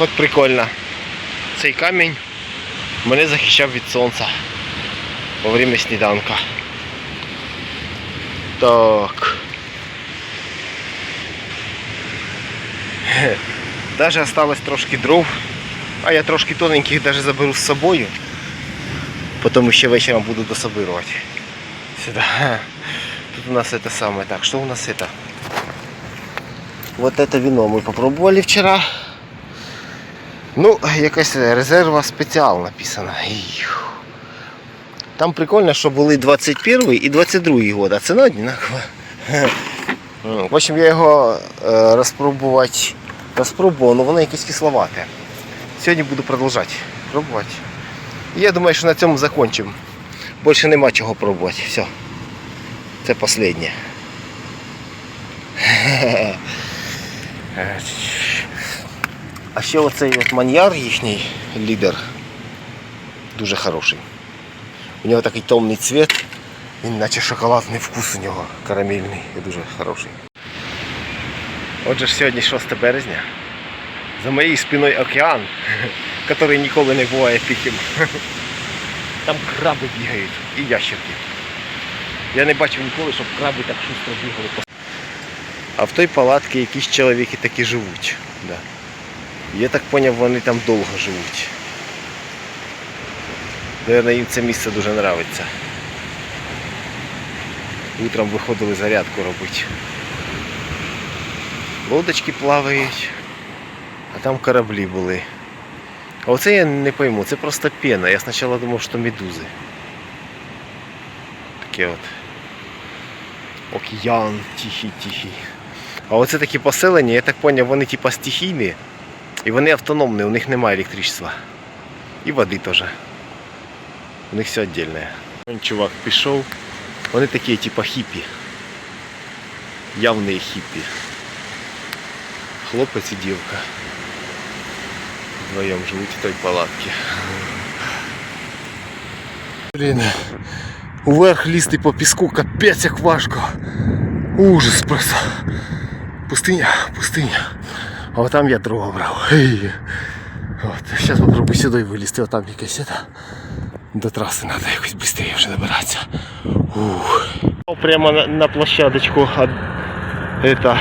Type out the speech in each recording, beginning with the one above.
От прикольно. Цей камінь мене захищав від сонця во время сніданка. Так. Хе. Даже осталось трошки дров. А я трошки тоненьких даже заберу з собою. Потім ще вечором буду дособирувати. Сюда. Тут у нас это самое. Так, что у нас это? Вот это вино мы попробовали вчера. Ну, якась резерва спеціал написана. Там прикольно, що були 21 і 22 год, а ціна одинакова. Ну, В общем, я його е, розпробувати розпробував, але воно якесь кисловате. Сьогодні буду продовжувати пробувати. Я думаю, що на цьому закончимо. Більше нема чого пробувати. Все. Це останнє. А ще оцей от маньяр їхній лідер дуже хороший. У нього такий темний цвіт, він наче шоколадний вкус у нього, карамельний і дуже хороший. Отже ж сьогодні 6 березня. За моєю спиною океан, який ніколи не буває тихим. Там краби бігають і ящерки. Я не бачив ніколи, щоб краби так шустро бігали. А в той палатці якісь чоловіки такі живуть. Да. Я так зрозумів, вони там довго живуть. Наверное, їм це місце дуже подобається. Утром виходили зарядку робити. Лодочки плавають, а там кораблі були. А оце я не пойму, це просто пена. Я спочатку думав, що медузи. Таке от. Океан тихий-тихий. А оце такі поселення, я так зрозумів, вони типа стихійні. І вони автономні, у них немає електричества. І води теж. У них все віддільне. Чувак пішов. Вони такі, типа хіпі. Явні хіпі. Хлопець і дівка. Вдвоєм живуть в той палатці. Блін. Уверх лізти по піску, капець як важко. Ужас просто. Пустиня, пустиня. А от там я дрова брав. Ей. От. Зараз попробую сюди вилізти, отам якесь это. До траси треба якось швидше вже добиратися. Ух. Прямо на, на площадочку от, это,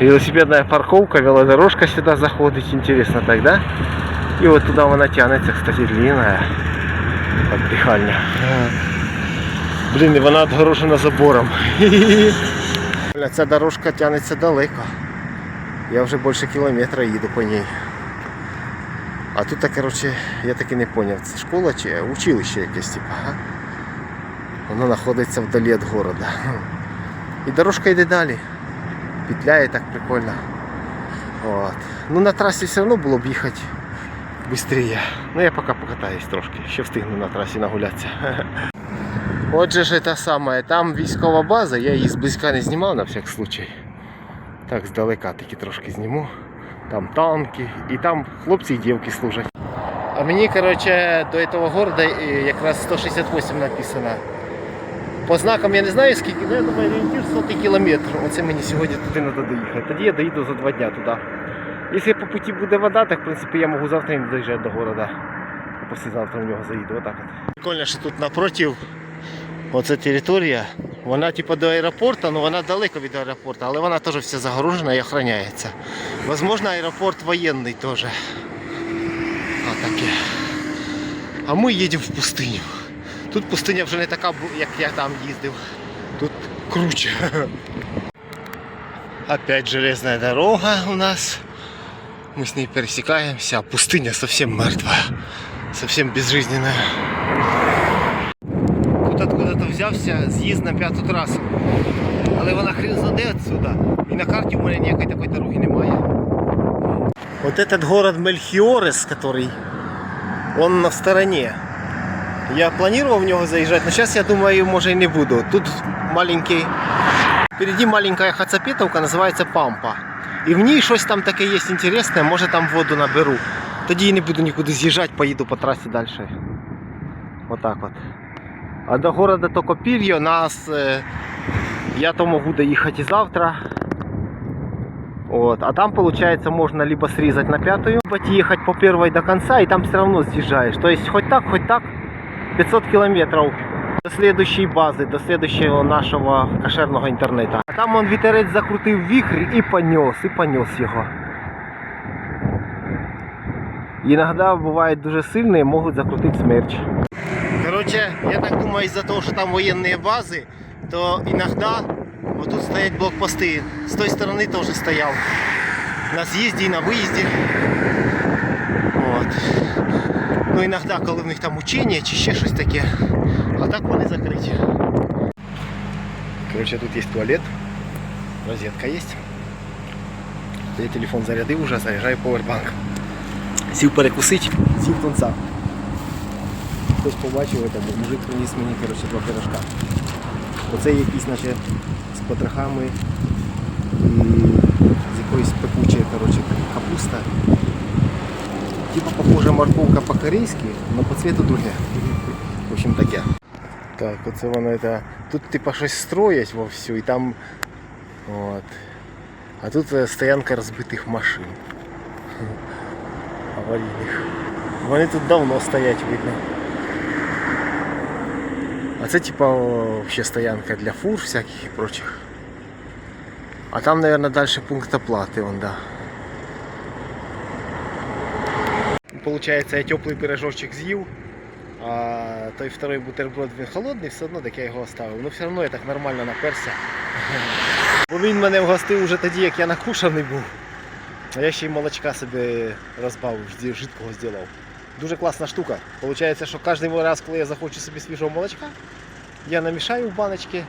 велосипедная парковка, велодорожка сюда заходить, интересно так, да? И вот туда она тянется, кстати, длинная, отдыхальня. Блін, і вона отгорожена забором. Бля, Ця дорожка тянеться далеко. Я вже більше кілометра їду по ній. А тут, так, короче, я так і не зрозумів, це школа чи училище якесь, типа, ага. Воно знаходиться вдалі від города. І дорожка йде далі. Петляє так прикольно. От. Ну на трасі все одно було б їхати швидше. Ну я поки покатаюсь трошки, ще встигну на трасі нагулятися. Отже ж це саме, там військова база, я її зблизька не знімав на всяк случай. Так здалека таки трошки зніму. Там танки, і там хлопці і дівки служать. А мені, короче, до этого города е, якраз 168 написано. По знакам я не знаю скільки, але я думаю, орієнтир 100 кілометр. Оце мені сьогодні туди треба доїхати. Тоді я доїду за два дня туди. Якщо по путі буде вода, так в принципі я можу завтра не доїжджати до города. А післязавтра в нього заїду. Отак от. Прикольно, що тут напротив оця територія. Вона типу до аеропорту, але вона далеко від аеропорту, але вона теж вся загорожена і охороняється. Возможно, аеропорт воєнний теж. Отаке. А ми їдемо в пустиню. Тут пустиня вже не така, як я там їздив. Тут круче. Опять железная дорога у нас. Мы с ней пересекаемся, пустыня совсем мертвая. Совсем безжизненная. Откуда-то з'їзд на п'яту трасу. Але вона хрен знаде отсюда. І на карті у мене ніякої такої дороги немає. Вот этот город Мельхиорес, который он на стороне. Я планировал в него заезжать, но сейчас я думаю, може и не буду. Тут маленький, впереди маленькая хацапетовка, називається Пампа. І в ній щось там таке є інтересне, може там воду наберу. Тоді і не буду нікуди з'їжджати, поїду по трасі далі. Отак от. А до города Токопільо нас. е, Я то можу доїхати завтра. Вот. А там, получается, можно либо срезать на пятую, либо ехать по первой до конца, и там все равно съезжаешь. То есть хоть так, хоть так, 500 километров до следующей бази, до следующего нашого кошерного інтернету. А там он вітерець закрутив віхрь і понес, і понес його. Іноді бувають дуже сильні, можуть закрутити смерч. Короче, я так думаю, из-за того, что там военные базы, то иногда вот тут стоять блокпосты. С той стороны тоже стоял. На съезде и на выезде. Вот. Ну иногда, коли в них там учення чи ще щось таке. А так вони закриті. Короче, тут есть туалет. Розетка есть. Я телефон зарядив уже, заряджаю повербанк. Сів перекусить, сів тунца. Хтось побачив, це, бо мужик приніс мені коротше, два пирожка. Оце якісь наче з потрохами і з якоїсь пекучої коротше, капуста. Типа похожа морковка по-корейськи, але по цвету друге. В общем таке. Так, оце воно це. Тут типа щось строять вовсю і там. От. А тут е, стоянка розбитих машин. Аварійних. Вони тут давно стоять, видно. А це типа вообще стоянка для фур всяких и прочих. А там, наверное, дальше пункт оплаты, он, да. Получается, я теплый пирожочек з'їв, а той второй бутерброд він холодний, все одно так я його оставив. Ну все одно я так нормально наперся. Бо він мене вгостив уже тоді, як я накушаний був. А я ще й молочка собі розбавив, жидкого зробив. Дуже класна штука. Получається, що кожен раз, коли я захочу собі свіжого молочка, я намішаю в баночки.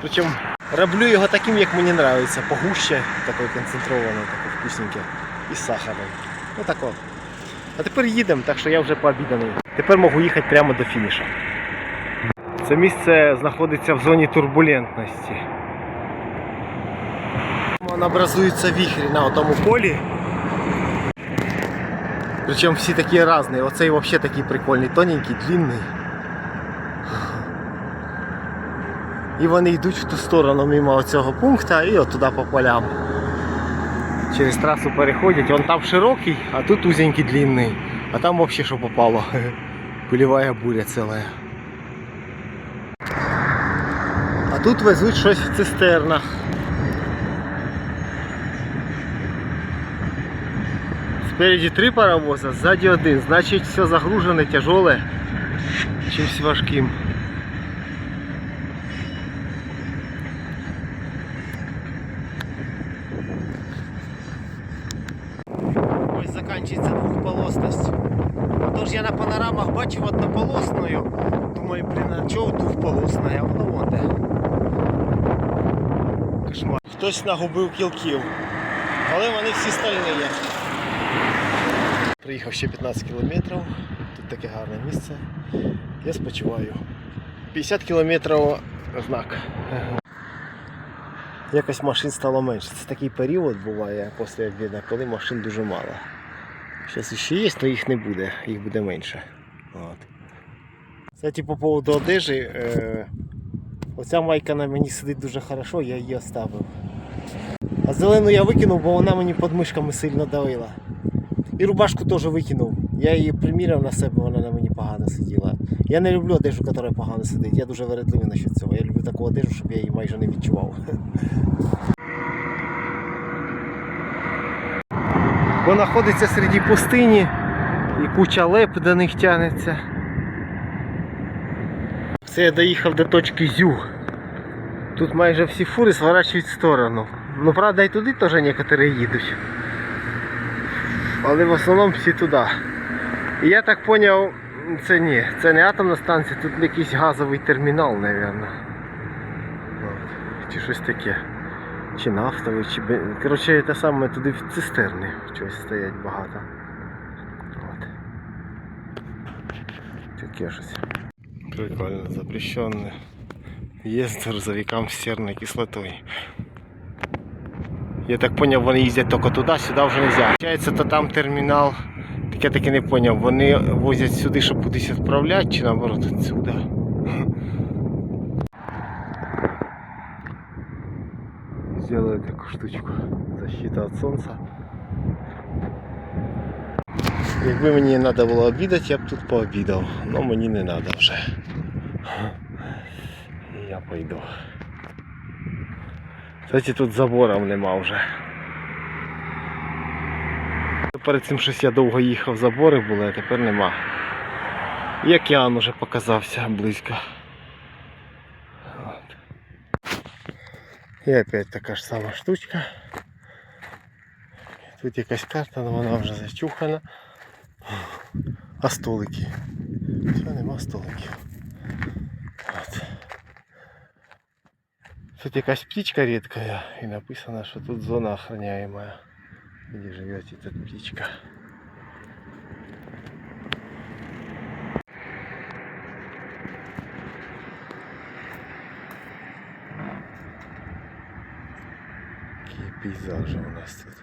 Причому роблю його таким, як мені подобається. Погуще, такий концентрований, такий вкусненький. І з сахаром. Ну так от. А тепер їдемо, так що я вже пообіданий. Тепер можу їхати прямо до фінішу. Це місце знаходиться в зоні турбулентності. Вон образуються віхрі на тому полі. Причем всі такі різні. Оцей взагалі такий прикольний, тоненький, длинний. І вони йдуть в ту сторону мимо цього пункту і от туди по полям. Через трасу переходять, он там широкий, а тут узенький длинний. А там взагалі що попало. Пилевая буря целая. А тут везуть щось в цистернах. Спереді три паровоза, ззаді один. Значить все загружене, тяжеле, чимось важким. Ось закінчується двохполосність. Тож я на панорамах бачив однополосною. Думаю, блін, а чого двохполосна, а воно вон де. Кошмар. Хтось нагубив кілків. Але вони всі стальні є. Приїхав ще 15 кілометрів. Тут таке гарне місце. Я спочиваю. 50 кілометрів знак. Якось машин стало менше. Це такий період буває після обіду, коли машин дуже мало. Зараз ще є, але їх не буде, їх буде менше. От. Кстати, по поводу одежі. Е, оця майка на мені сидить дуже хорошо, я її оставив. А зелену я викинув, бо вона мені під мишками сильно давила. І рубашку теж викинув. Я її приміряв на себе, вона на мені погано сиділа. Я не люблю одежу, яка погано сидить. Я дуже вередливий насчет цього. Я люблю таку одежу, щоб я її майже не відчував. Бо знаходиться серед пустині і куча леп до них тягнеться. Все, я доїхав до точки Зю. Тут майже всі фури зворачують в сторону. Ну правда і туди теж некоторі їдуть. Але в основному всі туди. І я так зрозумів, це ні, це не атомна станція, тут якийсь газовий термінал, мабуть. Чи щось таке. Чи нафтовий, чи Коротше, те саме туди в цистерни щось стоять багато. От. Таке щось. Прикольно, запрещенне. Їзд грузовикам з серною кислотою. Я так поняв, вони їздять тільки туди, сюди вже не можна. То там термінал. Так я таки не поняв, вони возять сюди, щоб кудись відправляти, чи наоборот сюди. сделали таку штучку. Защита від сонця. Якби мені треба було обідати, я б тут пообідав. Но мені не треба вже. І я пойду. Кстати, тут забором нема вже. Перед цим щось я довго їхав, забори були, а тепер нема. І океан уже показався близько. От. І опять така ж сама штучка. Тут якась карта, але вона вже зачухана. А столики? Все, нема столиків. От. Тут якась птичка редкая і написано, що тут зона охраняемая. Где живет эта птичка. Какие пейзажи у нас тут.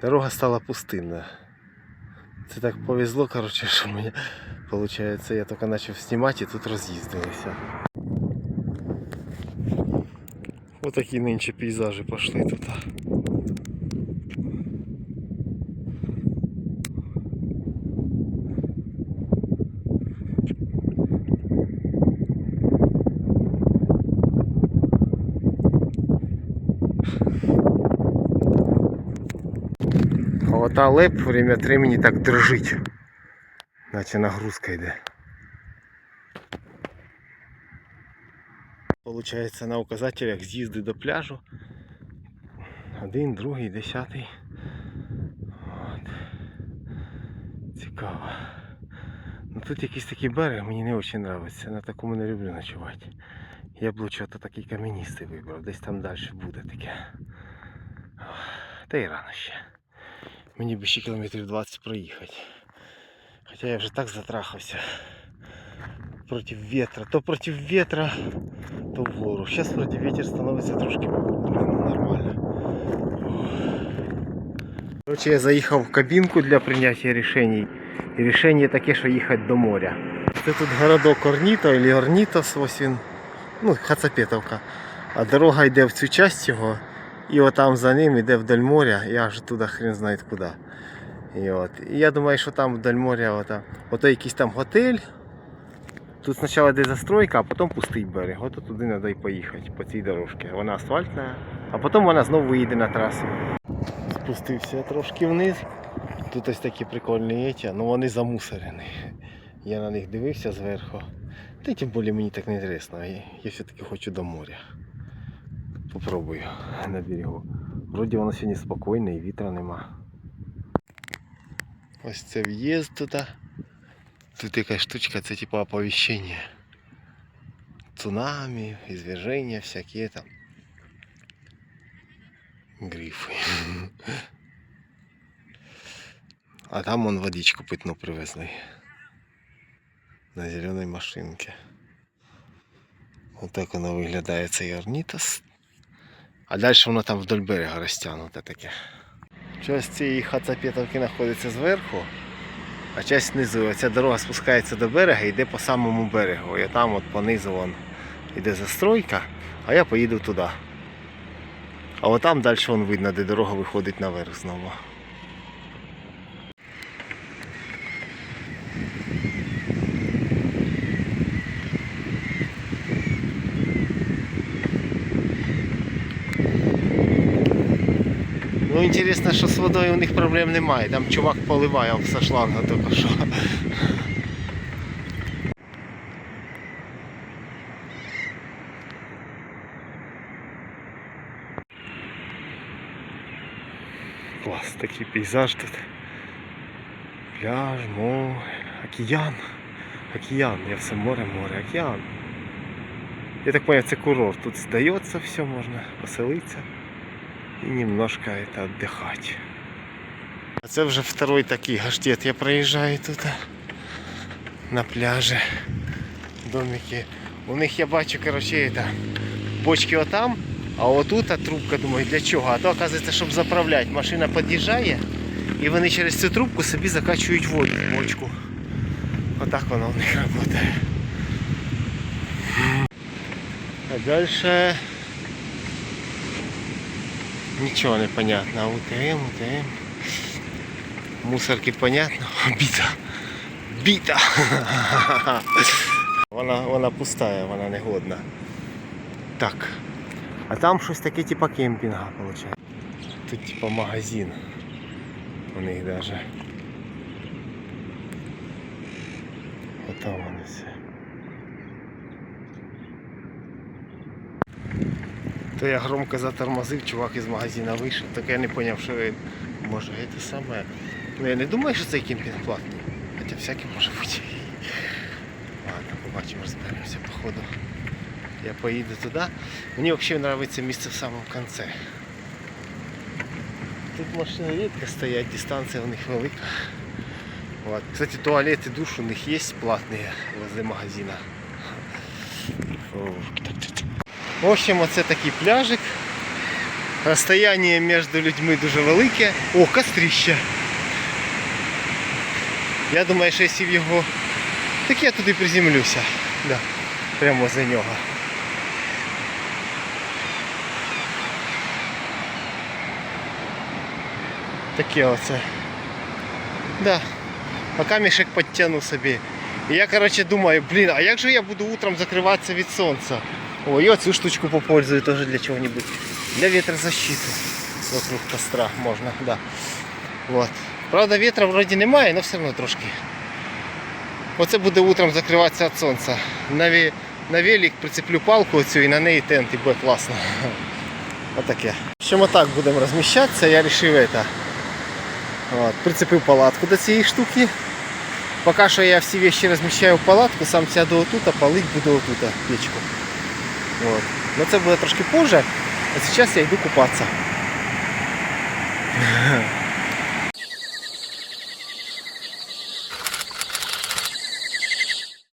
Дорога стала пустынна. Це так повезло, короче, що мені, получается, я тільки почав знімати і тут роз'їздилися. Ось такі нинче пейзажі пішли тут. А ота леп время від времени так дрожить. Наче нагрузка йде. Получається на указателях з'їзди до пляжу. Один, другий, десятий. От. Цікаво. Ну тут якийсь такий берег, мені не дуже подобається. На такому не люблю ночувати. Я б лучше ото такий кам'яністий вибрав, десь там далі буде таке. Та й рано ще. Мені б ще кілометрів 20 проїхати. Хоча я вже так затрахався. Проти ветра. То проти ветра, то вгору. Зараз вроді ветер становиться трошки ну, нормально. Короче, я заїхав в кабінку для прийняття рішень. І рішення таке, що їхати до моря. Це тут городок Орніто або Орнітос, ось він. Ну, Хацапетовка. А дорога йде в цю часть його. І отам за ним йде вдоль моря, і аж туди хрен знає куди. І, от. і я думаю, що там вдоль моря ота, ото якийсь там готель. Тут спочатку йде застройка, а потім пустий берег. Ото туди треба і поїхати по цій дорожці. Вона асфальтна, а потім вона знову виїде на трасу. Спустився трошки вниз. Тут ось такі прикольні еті, ну вони замусорені. Я на них дивився зверху. Та й тим більше мені так не інтересно. Я все-таки хочу до моря. Попробую на берегу. Вроді воно сьогодні спокійне і вітра нема. Ось це в'їзд туди. Тут якась штучка, це типу оповіщення. Цунамі, извержения всякі там. Грифи. А там вон водичку питну привезли. На зеленій машинці. Отак воно виглядає цей орнітос. А далі воно там вдоль берега розтягнуте таке. Часть цієї хацапетовки знаходиться зверху, а часть знизу. Ця дорога спускається до берега і йде по самому берегу. І там от понизу вон йде застройка, а я поїду туди. А отам далі вон видно, де дорога виходить наверх знову. Ну інтересно, що з водою у них проблем немає. Там чувак поливає со шланга тільки що. Клас, такий пейзаж тут. Пляж, море, океан. Океан, я все море, море, океан. Я так понял, це курорт. Тут здається все, можна поселитися і немножко это отдыхать. А це вже второй такий гаштет. Я проїжджаю тут на пляжі. Домики. У них я бачу, короче, это, бочки отам, а отут а трубка, думаю, для чого? А то, оказується, щоб заправляти. Машина під'їжджає і вони через цю трубку собі закачують воду в бочку. Отак воно у них працює. А дальше Нічого не понятно. А УТМ, УТМ. Мусорки понятно. Біта. Біта. Вона, вона пустая, вона не годна. Так. А там щось таке типа кемпінга, виходить. Тут типа магазин. У них даже. Отам вони все. То я громко затормозив, чувак із магазина вийшов, так я не зрозумів, що він може це саме. Ну я не думаю, що цей кемпінг платний. Хоча всяке може бути. Ладно, побачимо, розберемося по ходу. Я поїду туди. Мені взагалі подобається місце в самому кінці. Тут машини рідко стоять, дистанція у них велика. Вот. Кстати, туалет и душ у них есть платные возле магазина. Фу. В общем, оце такий пляжик. Розстояння між людьми дуже велике. О, кострище. Я думаю, що якщо в його... Так я туди приземлюся. Да. Прямо за нього. Таке оце. Да. А камішек підтягну собі. І я, короче, думаю, блін, а як же я буду утром закриватися від сонця? О, і оцю штучку попользую теж для чого-нибудь. Для ветрозащиты. Вокруг костра можна, да. Вот. Правда, ветра вроді немає, але все одно трошки. Оце буде утром закриватися від сонця. На, ве- на велик прицеплю палку оцю і на неї тент і буде класно. Отаке. В общем, отак будемо розміщатися. Я вирішив это. От, прицепив палатку до цієї штуки. Поки що я всі вещи розміщаю в палатку, сам сяду отут, а палить буду отут печку. От. Но це буде трошки позже, а зараз я йду купатися.